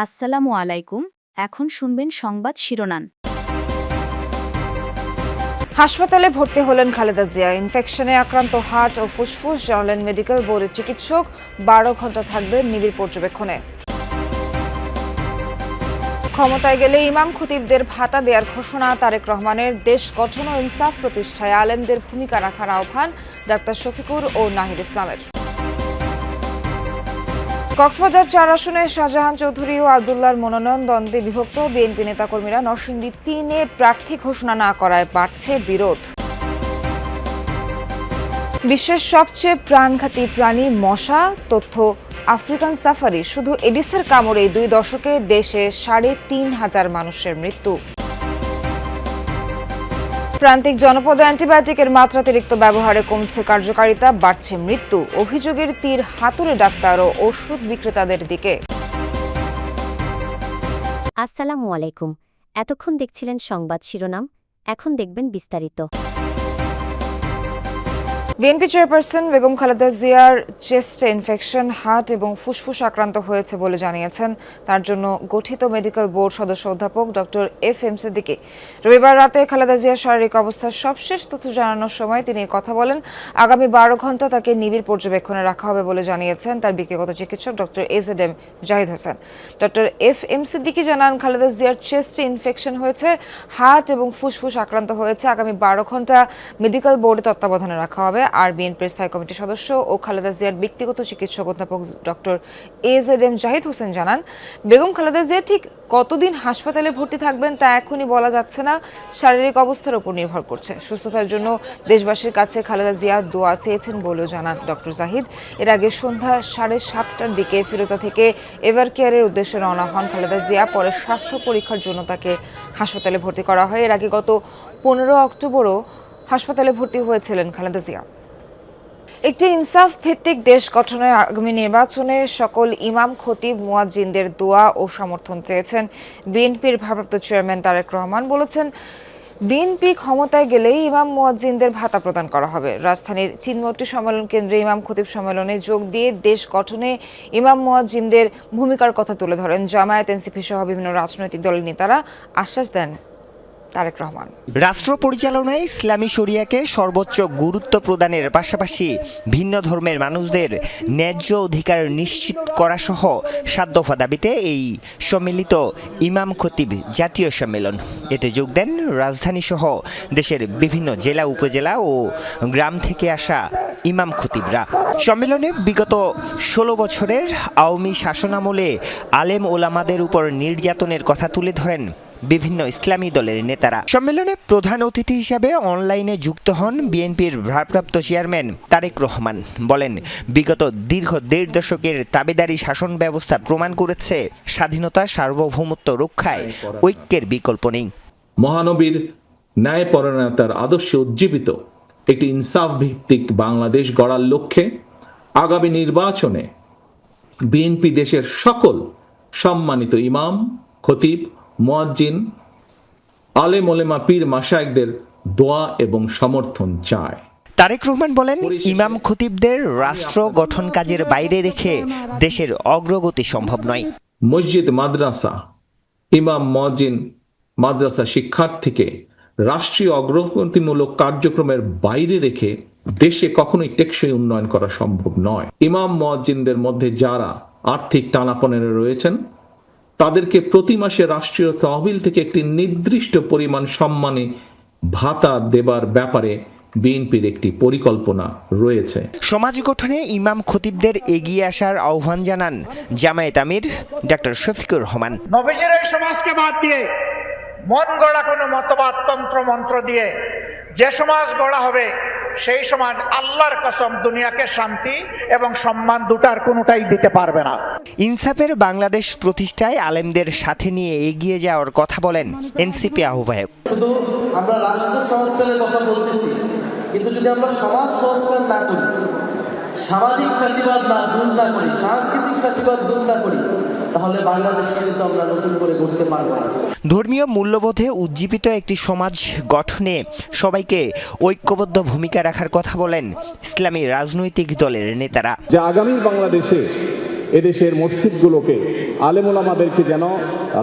আসসালামু আলাইকুম, এখন শুনবেন সংবাদ শিরোনাম। হাসপাতালে ভর্তি হলেন খালেদা জিয়া। ইনফেকশনে আক্রান্ত হার্ট ও ফুসফুস জানালেন মেডিকেল বোর্ডের চিকিৎসক, বারো ঘণ্টা থাকবেন নিবিড় পর্যবেক্ষণে। ক্ষমতায় গেলে ইমাম খতিবদের ভাতা দেওয়ার ঘোষণা, তারেক রহমানের দেশ গঠন ও ইনসাফ প্রতিষ্ঠায় আলেমদের ভূমিকা রাখার আহ্বান ডাক্তার শফিকুর ও নাহিদ ইসলামের। কক্সবাজার চার আসনে শাহজাহান চৌধুরী ও আবদুল্লাহর মনোনয়ন দ্বন্দ্বে বিভক্ত বিএনপি নেতাকর্মীরা নরসিংদী তিনে প্রার্থী ঘোষণা না করায় বাড়ছে বিরোধ। বিশ্বের সবচেয়ে প্রাণঘাতী প্রাণী মশা, তথ্য আফ্রিকান সাফারি। শুধু এডিসের কামড়ে দুই দশকে দেশে সাড়ে তিন হাজার মানুষের মৃত্যু। প্রান্তিক জনপদে অ্যান্টিবায়োটিকের মাত্রাতিরিক্ত ব্যবহারে কমছে কার্যকারিতা, বাড়ছে মৃত্যু। অভিযোগের তীর হাতুড়ে ডাক্তার ও ওষুধ বিক্রেতাদের দিকে। আসসালামু আলাইকুম। এতক্ষণ দেখছিলেন সংবাদ শিরোনাম, এখন দেখবেন বিস্তারিত। বিএনপি চেয়ারপারসন বেগম খালেদা জিয়ার চেস্টে ইনফেকশন, হার্ট এবং ফুসফুস আক্রান্ত হয়েছে বলে জানিয়েছেন। তার জন্য গঠিত মেডিকেল বোর্ড সদস্য অধ্যাপক ডক্টর এফ এম সিদ্দিকী। রবিবার রাতে খালেদা জিয়ার শারীরিক অবস্থার সবশেষ তথ্য জানানোর সময় তিনি কথা বলেন। আগামী বারো ঘণ্টা তাকে নিবিড় পর্যবেক্ষণে রাখা হবে বলে জানিয়েছেন তার ব্যক্তিগত চিকিৎসক doctor A Z M Zahid Hossain. Doctor F M Siddiqui জানান, খালেদা জিয়ার চেস্টে ইনফেকশন হয়েছে, হার্ট এবং ফুসফুস আক্রান্ত হয়েছে। আগামী বারো ঘণ্টা মেডিকেল বোর্ডে তত্ত্বাবধানে রাখা হবে। আর বিএনপির স্থায়ী কমিটির সদস্য ও খালেদা জিয়ার ব্যক্তিগত চিকিৎসক অধ্যাপক doctor A Z M Zahid Hossain জানান, বেগম খালেদা জিয়া ঠিক কতদিন হাসপাতালে ভর্তি থাকবেন তা এখনই বলা যাচ্ছে না। শারীরিক অবস্থার উপর নির্ভর করছে। সুস্থতার জন্য দেশবাসীর কাছে খালেদা জিয়া দোয়া চেয়েছেন বলেও জানান ডক্টর জাহিদ। এর আগে সন্ধ্যা সাড়ে সাতটার দিকে ফিরোজা থেকে এভার কেয়ারের উদ্দেশ্যে রওনা হন খালেদা জিয়া। পরে স্বাস্থ্য পরীক্ষার জন্য তাকে হাসপাতালে ভর্তি করা হয়। এর আগে গত পনেরো অক্টোবরও হাসপাতালে ভর্তি হয়েছিলেন খালেদা জিয়া। একটি ইনসাফ ভিত্তিক দেশ গঠনে আগামী নির্বাচনে সকল ইমাম, খতিব, মুয়াজ্জিনদের দোয়া ও সমর্থন চেয়েছেন। বিএনপির ভারপ্রাপ্ত চেয়ারম্যান তারেক রহমান বলেছেন, বিএনপি ক্ষমতায় গেলেই ইমাম, মুয়াজ্জিনদের ভাতা প্রদান করা হবে। রাজধানীর চিনমোট্টি সম্মেলন কেন্দ্রে ইমাম, খতিব সম্মেলনে যোগ দিয়ে দেশ গঠনে ইমাম, মুয়াজ্জিনদের ভূমিকার কথা তুলে ধরেন। জামায়াত, এনসিপি সহ বিভিন্ন রাজনৈতিক দলের নেতারা আশ্বাস দেন। তারেক রহমান। রাষ্ট্র পরিচালনায় ইসলামী শরিয়াকে সর্বোচ্চ গুরুত্ব প্রদানের পাশাপাশি ভিন্ন ধর্মের মানুষদের ন্যায্য অধিকার নিশ্চিত করা সহ সাত দাবিতে এই সম্মিলিত ইমাম খতিব জাতীয় সম্মেলন। এতে যোগ দেন রাজধানী সহ দেশের বিভিন্ন জেলা, উপজেলা ও গ্রাম থেকে আসা ইমাম খতিবরা। সম্মেলনে বিগত ষোলো বছরের আওয়ামী শাসনামলে আলেম ওলামাদের উপর নির্যাতনের কথা তুলে ধরেন বিভিন্ন ইসলামী দলের নেতারা। সম্মেলনে প্রধান অতিথি হিসাবে অনলাইনে যুক্ত হন বিএনপির ভারপ্রাপ্ত চেয়ারম্যান তারেক রহমান। বলেন, বিগত দীর্ঘ দেড় দশকের তাবেদারি শাসন ব্যবস্থা প্রমাণ করেছে স্বাধীনতা, সার্বভৌমত্ব রক্ষায় ঐক্যের বিকল্প নেই। মহানবীর ন্যায়পরায়ণতার আদর্শে উজ্জীবিত একটি ইনসাফ ভিত্তিক বাংলাদেশ গড়ার লক্ষ্যে আগামী নির্বাচনে বিএনপি দেশের সকল সম্মানিত ইমাম, খতিব মুয়াজ্জিন আলেম ওলেমা পীর মাসায়েকদের দোয়া এবং সমর্থন চায়। তারেক রহমান বলেন ইমাম খতিবদের রাষ্ট্র গঠন কাজের বাইরে রেখে দেশের অগ্রগতি সম্ভব নয়। মসজিদ মাদ্রাসা ইমাম মজিন মাদ্রাসা শিক্ষার্থীকে রাষ্ট্রীয় অগ্রগতিমূলক কার্যক্রমের বাইরে রেখে দেশে কখনোই টেকসই উন্নয়ন করা সম্ভব নয়। ইমাম মজ্জিনদের মধ্যে যারা আর্থিক টানাপনেরে রয়েছেন তাদেরকে প্রতি মাসে রাষ্ট্রীয় তহবিল থেকে একটি নির্দিষ্ট পরিমাণ সম্মানে ভাতা দেবার ব্যাপারে বিএনপির একটি পরিকল্পনা রয়েছে। সমাজ গঠনে ইমাম খতিবদের এগিয়ে আসার আহ্বান জানান জামায়াত আমির ডাক্তার শফিকুর রহমান। নবীজির এই সমাজকে বাদ দিয়ে মন গড়া কোনো মতবাদ তন্ত্র মন্ত্র দিয়ে যে সমাজ গড়া হবে সেই সমাজ আল্লাহর কসম দুনিয়াকে শান্তি এবং সম্মান দুটার কোনোটাই দিতে পারবে না। ইনসাফের বাংলাদেশ প্রতিষ্ঠায় আলেমদের সাথে নিয়ে এগিয়ে যাওয়ার কথা বলেন এনসিপি আহ্বায়ক। শুধু আমরা রাষ্ট্র সংস্কারের কথা বলতেছি কিন্তু যদি আমরা সমাজ সংস্কার না করি সামাজিক ফ্যাসিবাদ না দূর না করি সাংস্কৃতিক ফ্যাসিবাদ দূর না করি তাহলে বাংলাদেশকে কিন্তু আমরা নতুন করে গড়তে পারব না। ধর্মীয় মূল্যবোধে উজ্জীবিত একটি সমাজ গঠনে সবাইকে ঐক্যবদ্ধ ভূমিকা রাখার কথা বলেন ইসলামী রাজনৈতিক দলের নেতারা। যে আগামী বাংলাদেশে এদেশের মসজিদগুলোকে আলেমুলামাদেরকে যেন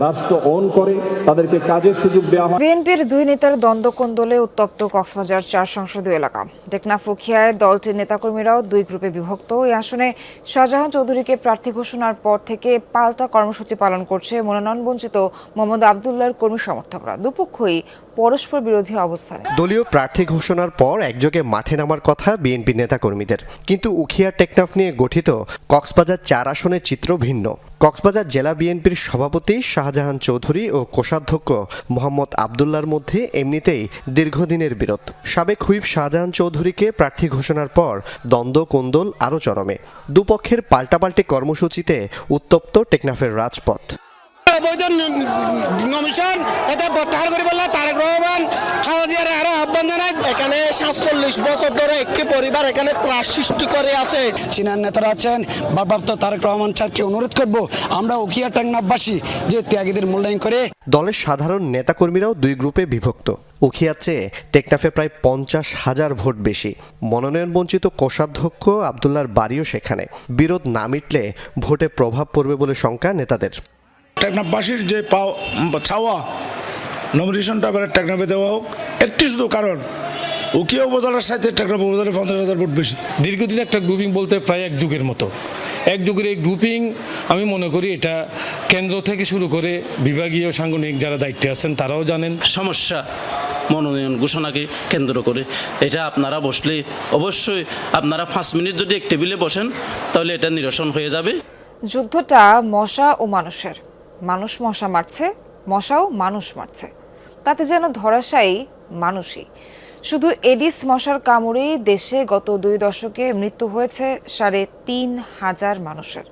রাষ্ট্র অন করে, তাদেরকে কাজের সুযোগ দেওয়া হয়। বিএনপির দুই নেতার দ্বন্দ্ব কোন্দলে উত্তপ্ত কক্সবাজার চার সংসদীয় এলাকা। টেকনাফ উখিয়ায় দলটির নেতাকর্মীরাও দুই গ্রুপে বিভক্ত। এই আসনে শাহজাহান চৌধুরীকে প্রার্থী ঘোষণার পর থেকে পাল্টা কর্মসূচি পালন করছে মনোনয়ন বঞ্চিত মোহাম্মদ আবদুল্লাহর কর্মী সমর্থকরা। দুপক্ষই পরস্পর বিরোধী অবস্থানে। দলীয় প্রার্থী ঘোষণার পর একযোগে মাঠে নামার কথা বিএনপি নেতাকর্মীদের। কিন্তু উখিয়া টেকনাফ নিয়ে গঠিত কক্সবাজার চার আসনের চিত্র ভিন্ন। কক্সবাজার জেলা বিএনপির সভাপতি শাহজাহান চৌধুরী ও কোষাধ্যক্ষ মোহাম্মদ আবদুল্লার মধ্যে এমনিতেই দীর্ঘদিনের বিরোধ। সাবেক হুইপ শাহজাহান চৌধুরীকে প্রার্থী ঘোষণার পর দ্বন্দ্ব কোন্দল আরও চরমে। দুপক্ষের পাল্টাপাল্টি কর্মসূচিতে উত্তপ্ত টেকনাফের রাজপথ। অবৈধ নমিশন এটা প্রত্যাহার করে বললে তারেক রহমান আরও আহ্বান জানায়। এখানে সাতচল্লিশ বছর ধরে একটি পরিবার এখানে ত্রাস সৃষ্টি করে আছে। চীনার নেতারা আছেন তারেক রহমান স্যারকে অনুরোধ করব আমরা উকিয়া টাংনাবাসী যে ত্যাগীদের মূল্যায়ন করে দলের সাধারণ নেতাকর্মীরাও দুই গ্রুপে বিভক্ত। উখিয়া চেয়ে টেকনাফে প্রায় পঞ্চাশ হাজার ভোট বেশি। মনোনয়ন বঞ্চিত কোষাধ্যক্ষ আবদুল্লার বাড়িও সেখানে। বিরোধ না মিটলে ভোটে প্রভাব পড়বে বলে শঙ্কা নেতাদের। টেকনাফবাসীর যে পাও ছাওয়া নমিনেশনটা এবারে টেকনাফে দেওয়া হোক একটি শুধু কারণ উকিয়া উপজেলার সাথে টেকনাফ উপজেলায় পঞ্চাশ হাজার ভোট বেশি। দীর্ঘদিন একটা গ্রুপিং বলতে প্রায় এক যুগের মতো। এক যুগের এই গ্রুপিং আমি মনে করি এটা কেন্দ্র থেকে শুরু করে বিভাগীয় সাংগঠনিক যারা দায়িত্বে আছেন তারাও জানেন। সমস্যা মনোনয়ন ঘোষণাকে কেন্দ্র করে। এটা আপনারা বসলে অবশ্যই আপনারা পাঁচ মিনিট যদি এক টেবিলে বসেন তাহলে এটা নিরসন হয়ে যাবে। যুদ্ধটা মশা ও মানুষের। মানুষ মশা মারছে, মশাও মানুষ মারছে। তাতে যেন ধরাশায়ী মানুষই। শুধু এডিস মশার কামড়েই দেশে গত দুই দশকে মৃত্যু হয়েছে সাড়ে তিন হাজার মানুষের।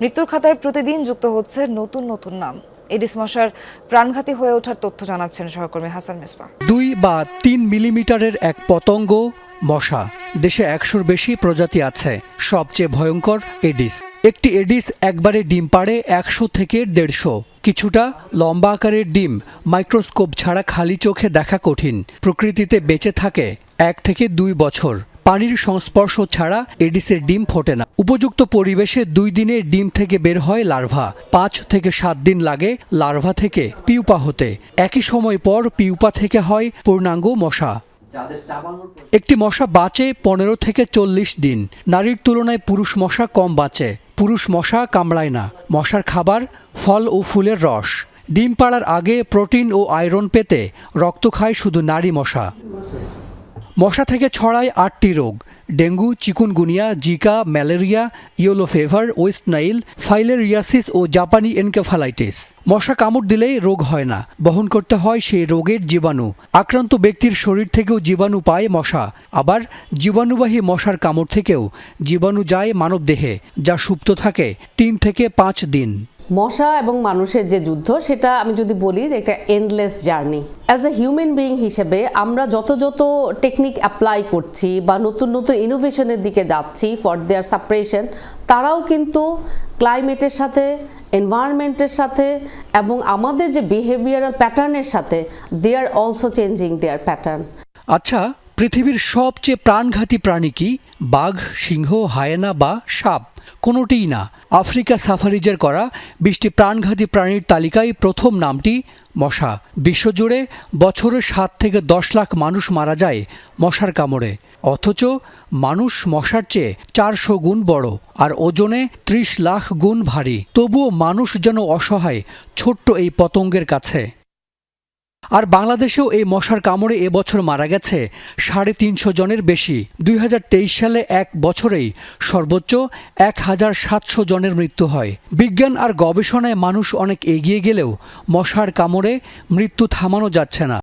মৃত্যুর খাতায় প্রতিদিন যুক্ত হচ্ছে নতুন নতুন নাম। এডিস মশার প্রাণঘাতী হয়ে ওঠার তথ্য জানাচ্ছেন সহকর্মী হাসান মিসবা। দুই বা তিন মিলিমিটারের এক পতঙ্গ মশা দেশে একশোর বেশি প্রজাতি আছে। সবচেয়ে ভয়ঙ্কর এডিস। একটি এডিস একবারে ডিম পাড়ে একশো থেকে দেড়শো। কিছুটা লম্বা আকারের ডিম মাইক্রোস্কোপ ছাড়া খালি চোখে দেখা কঠিন। প্রকৃতিতে বেঁচে থাকে এক থেকে দুই বছর। পানির সংস্পর্শ ছাড়া এডিসের ডিম ফোটে না। উপযুক্ত পরিবেশে দুই দিনে ডিম থেকে বের হয় লার্ভা। পাঁচ থেকে সাত দিন লাগে লার্ভা থেকে পিউপা হতে। একই সময় পর পিউপা থেকে হয় পূর্ণাঙ্গ মশা। একটি মশা বাঁচে পনেরো থেকে চল্লিশ দিন। নারীর তুলনায় পুরুষ মশা কম বাঁচে। পুরুষ মশা কামড়ায় না। মশার খাবার ফল ও ফুলের রস। ডিম পাড়ার আগে প্রোটিন ও আয়রন পেতে রক্ত খায় শুধু নারী মশা। মশা থেকে ছড়ায় আটটি রোগ। Dengue, chikungunya, Zika, malaria, yellow fever, West Nile, filariasis ও জাপানি এনকেফালাইটিস। মশা কামড় দিলেই রোগ হয় না। বহন করতে হয় সেই রোগের জীবাণু। আক্রান্ত ব্যক্তির শরীর থেকেও জীবাণু পায় মশা। আবার জীবাণুবাহী মশার কামড় থেকেও জীবাণু যায় মানবদেহে, যা সুপ্ত থাকে তিন থেকে পাঁচ দিন। মশা এবং মানুষের যে যুদ্ধ, সেটা আমি যদি বলি যে একটা endless journey as a human being হিসেবে আমরা যত যত টেকনিক অ্যাপ্লাই করছি বা নতুন নতুন ইনোভেশনের দিকে যাচ্ছি ফর দেয়ার সাপ্রেশন তারাও কিন্তু ক্লাইমেটের সাথে এনভায়রনমেন্টের সাথে এবং আমাদের যে বিহেভিয়ারাল প্যাটার্নের সাথে they are also changing their pattern আচ্ছা পৃথিবীর সবচেয়ে প্রাণঘাতী প্রাণী কি? বাঘ, সিংহ, হায়েনা বা সাপ? কোনোটিই না। আফ্রিকা সাফারিজের করা বিশটি প্রাণঘাতী প্রাণীর তালিকায় প্রথম নামটি মশা। বিশ্বজুড়ে বছরে সাত থেকে দশ লাখ মানুষ মারা যায় মশার কামড়ে। অথচ মানুষ মশার চেয়ে চারশো গুণ বড় আর ওজনে ত্রিশ লাখ গুণ ভারী। তবুও মানুষ যেন অসহায় ছোট্ট এই পতঙ্গের কাছে। আর বাংলাদেশেও এই মশার কামড়ে এবছর মারা গেছে সাড়ে তিনশো জনের বেশি। দুই হাজার তেইশ সালে এক বছরেই সর্বোচ্চ এক হাজার সাতশো জনের মৃত্যু হয়। বিজ্ঞান আর গবেষণায় মানুষ অনেক এগিয়ে গেলেও মশার কামড়ে মৃত্যু থামানো যাচ্ছে না।